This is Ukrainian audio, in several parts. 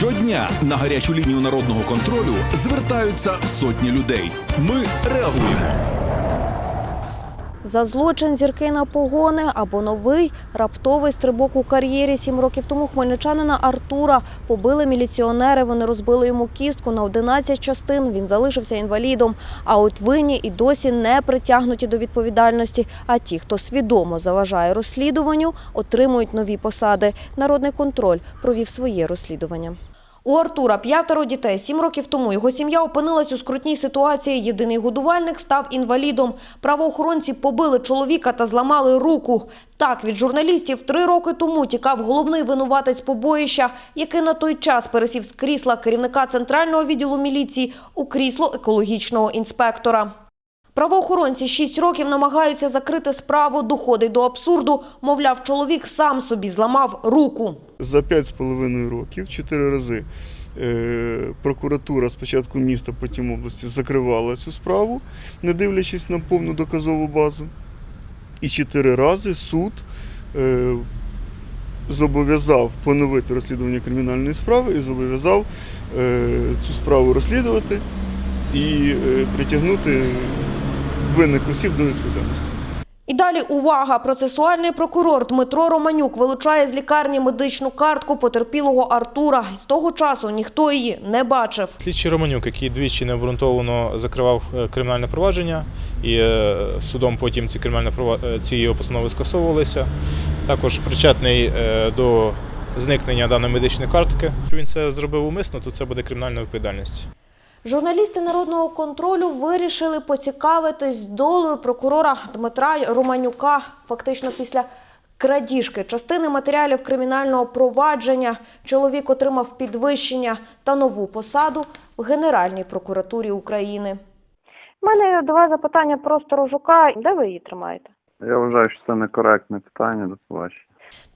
Щодня на гарячу лінію народного контролю звертаються сотні людей. Ми реагуємо. За злочин зірки на погони або новий раптовий стрибок у кар'єрі. Сім років тому хмельничанина Артура побили міліціонери. Вони розбили йому кістку на 11 частин. Він залишився інвалідом. А от винні і досі не притягнуті до відповідальності. А ті, хто свідомо заважає розслідуванню, отримують нові посади. Народний контроль провів своє розслідування. У Артура п'ятеро дітей. Сім років тому його сім'я опинилась у скрутній ситуації. Єдиний годувальник став інвалідом. Правоохоронці побили чоловіка та зламали руку. Так від журналістів три роки тому тікав головний винуватець побоїща, який на той час пересів з крісла керівника центрального відділу міліції у крісло екологічного інспектора. Правоохоронці шість років намагаються закрити справу. Доходить до абсурду. Мовляв, чоловік сам собі зламав руку. За 5,5 років чотири рази е, прокуратура спочатку міста, потім області закривала цю справу, не дивлячись на повну доказову базу. І чотири рази суд е, зобов'язав поновити розслідування кримінальної справи і зобов'язав е, цю справу розслідувати і притягнути винних осіб до відповідальності. І далі увага! Процесуальний прокурор Дмитро Романюк вилучає з лікарні медичну картку потерпілого Артура. З того часу ніхто її не бачив. Слідчий Романюк, який двічі необґрунтовано закривав е, кримінальне провадження, і е, судом потім ці кримінальні е, ці постанови скасовувалися. Також причетний до зникнення даної медичної картки. Якщо він це зробив умисно, то це буде кримінальна відповідальність. Журналісти народного контролю вирішили поцікавитись долею прокурора Дмитра Романюка. Фактично після крадіжки частини матеріалів кримінального провадження чоловік отримав підвищення та нову посаду в Генеральній прокуратурі України. У мене до вас запитання про сторожука. Де ви її тримаєте? Я вважаю, що це некоректне питання до побачення.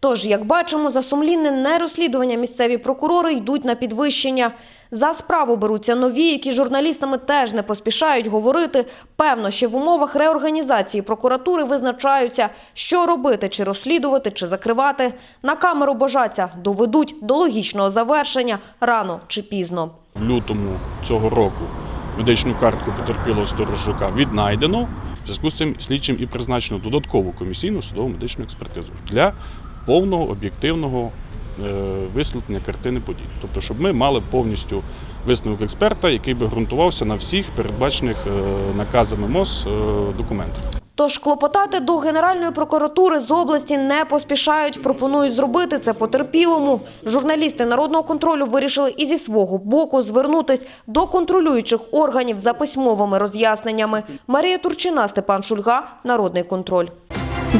Тож, як бачимо, за сумлінне нерозслідування місцеві прокурори йдуть на підвищення. За справу беруться нові, які журналістами теж не поспішають говорити. Певно, ще в умовах реорганізації прокуратури визначаються, що робити, чи розслідувати, чи закривати. На камеру бажаться доведуть до логічного завершення рано чи пізно. В лютому цього року медичну картку потерпілого сторожука віднайдено. В зв'язку з цим слідчим і призначено додаткову комісійну судову медичну експертизу для повного об'єктивного висвітлення картини подій. Тобто, щоб ми мали повністю висновок експерта, який би ґрунтувався на всіх передбачених е, наказами МОЗ е, документах. Тож клопотати до Генеральної прокуратури з області не поспішають. Пропонують зробити це потерпілому. Журналісти народного контролю вирішили і зі свого боку звернутись до контролюючих органів за письмовими роз'ясненнями. Марія Турчина, Степан Шульга, Народний контроль.